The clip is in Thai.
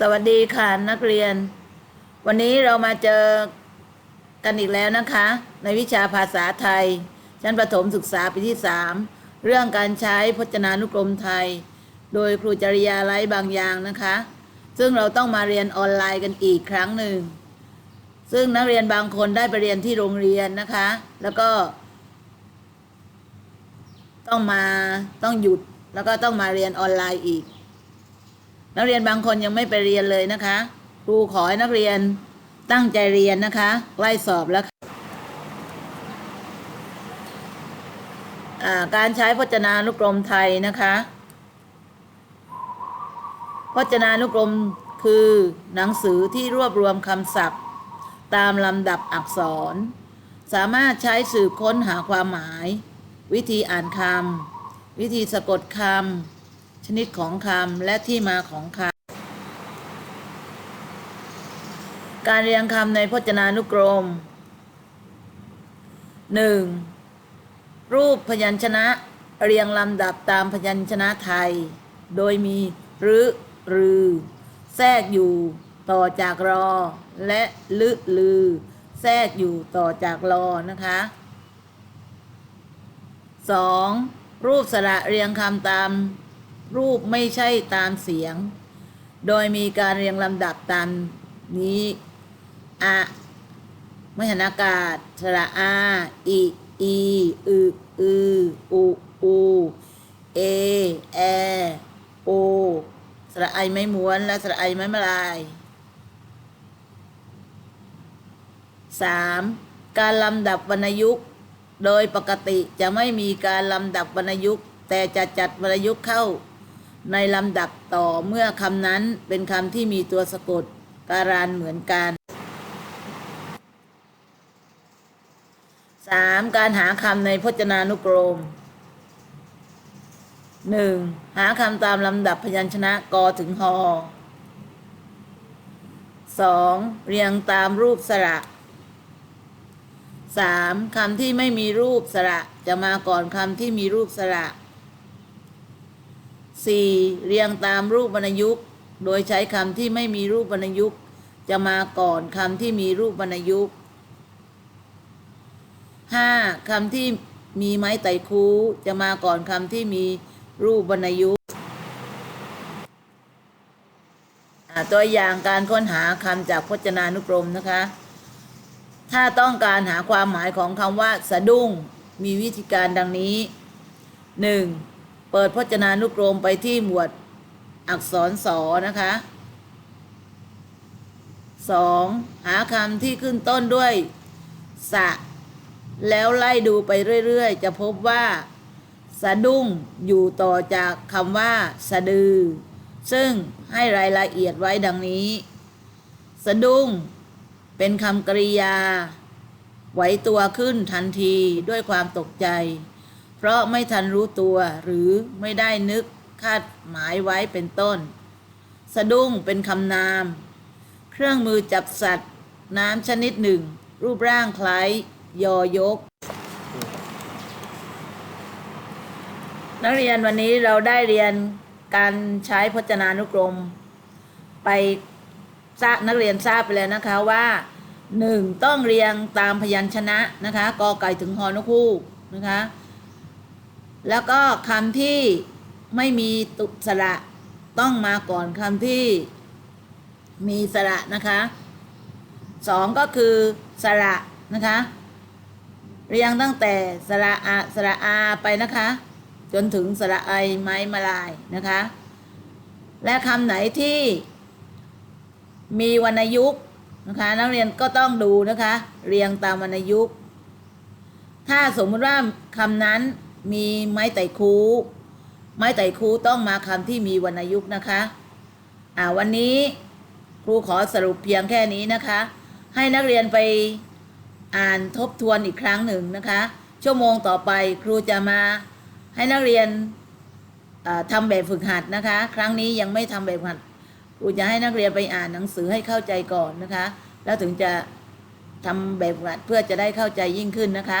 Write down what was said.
สวัสดีค่ะนักเรียน วันนี้เรามาเจอกันอีกแล้วนะคะ ในวิชาภาษาไทย ชั้นประถมศึกษาปีที่ 3 เรื่องการใช้พจนานุกรมไทย โดยครูจริยาไร้บางอย่างนะคะ ซึ่งเราต้องมาเรียนออนไลน์กันอีกครั้งหนึ่ง ซึ่งนักเรียนบางคนได้ไปเรียนที่โรงเรียนนะคะ แล้วก็ ต้องมาต้องหยุดแล้วก็ต้องมาเรียนออนไลน์อีก นักเรียนบางคนยังไม่ไปเรียนเลยนะคะครูขอให้นักเรียนตั้งใจเรียนนะคะใกล้สอบแล้วการใช้พจนานุกรมไทยนะคะ พจนานุกรมคือหนังสือที่รวบรวมคำศัพท์ ตามลำดับอักษร สามารถใช้สืบค้นหาความหมาย วิธีอ่านคำวิธีสะกดคำ ชนิดของคำและที่มาของคำการเรียงคำในพจนานุกรม 1. รูปพยัญชนะเรียงลำดับตามพยัญชนะไทย โดยมีรึรือ แทรกอยู่ต่อจากรอ และลึลือ แทรกอยู่ต่อจากรอนะคะ 2. รูปสระเรียงคำตาม รูปไม่ใช่ตามเสียง โดยมีการเรียงลำดับตามนี้อะมหนากาศสระอาอิอีอึอืออุอูเอแอโอสระไอไม่ม้วนและสระไอไม่มาลาย 3. การลำดับวรรณยุกต์ โดยปกติจะไม่มีการลำดับวรรณยุกต์ แต่จะจัดวรรณยุกต์เข้า ในลำดับต่อเมื่อคำนั้นเป็นคำที่มีตัวสะกดการานเหมือนกัน 3. การหาคำในพจนานุกรม 1. หาคำตามลำดับพยัญชนะกถึงฮอ 2. เรียงตามรูปสระ 3. คำที่ไม่มีรูปสระจะมาก่อนคำที่มีรูปสระ 4. เรียงตามรูปวรรณยุกต์ โดยใช้คำที่ไม่มีรูปวรรณยุกต์ จะมาก่อนคำที่มีรูปวรรณยุกต์ 5. คำที่มีไม้ไตคูจะมาก่อนคำที่มีรูปวรรณยุกต์ตัวอย่างการค้นหาคำจากพจนานุกรมนะคะ ถ้าต้องการหาความหมายของคำว่า สะดุ้งมีวิธีการดังนี้ 1. เปิดพจนานุกรมไปที่หมวดอักษรสอนะคะ 2. หาคำที่ขึ้นต้นด้วย สะ แล้วไล่ดูไปเรื่อยๆ จะพบว่า สะดุ้งอยู่ต่อจากคำว่า สะดือ ซึ่งให้รายละเอียดไว้ดังนี้ สะดุ้ง เป็นคำกริยา ไหวตัวขึ้นทันทีด้วยความตกใจ เพราะไม่ทันรู้ตัวหรือไม่ได้นึกคาดหมายไว้เป็นต้น สะดุ้งเป็นคำนาม เครื่องมือจับสัตว์ น้ำชนิดหนึ่ง รูปร่างคล้ายยอยก นักเรียนวันนี้เราได้เรียนการใช้พจนานุกรม ไปทราบนักเรียนทราบไปแล้วนะคะว่าหนึ่งต้องเรียงตามพยัญชนะนะคะกอไก่ถึงฮอนกฮูกนะคะ แล้วก็คำที่ไม่มีตุสระต้องมาก่อนคำที่มีสระนะคะสองก็คือสระนะคะ เรียงตั้งแต่สระอาสระอาไปนะคะ จนถึงสระไอไม้มาลายนะคะ และคำไหนที่มีวรรณยุกต์นะคะนักเรียนก็ต้องดูนะคะ เรียงตามวรรณยุกต์ถ้าสมมติว่าคำนั้น มีไม้ไต่คู ไม้ไต่คูต้องมาคำที่มีวรรณยุกต์นะคะ อ่าวันนี้ครูขอสรุปเพียงแค่นี้นะคะ ให้นักเรียนไปอ่านทบทวนอีกครั้งหนึ่งนะคะ ชั่วโมงต่อไปครูจะมาให้นักเรียนเอ่อทำแบบฝึกหัดนะคะ ครั้งนี้ยังไม่ทำแบบฝึกหัดครูจะให้นักเรียนไปอ่านหนังสือให้เข้าใจก่อนนะคะ แล้วถึงจะทำแบบฝึกหัดเพื่อจะได้เข้าใจยิ่งขึ้นนะคะ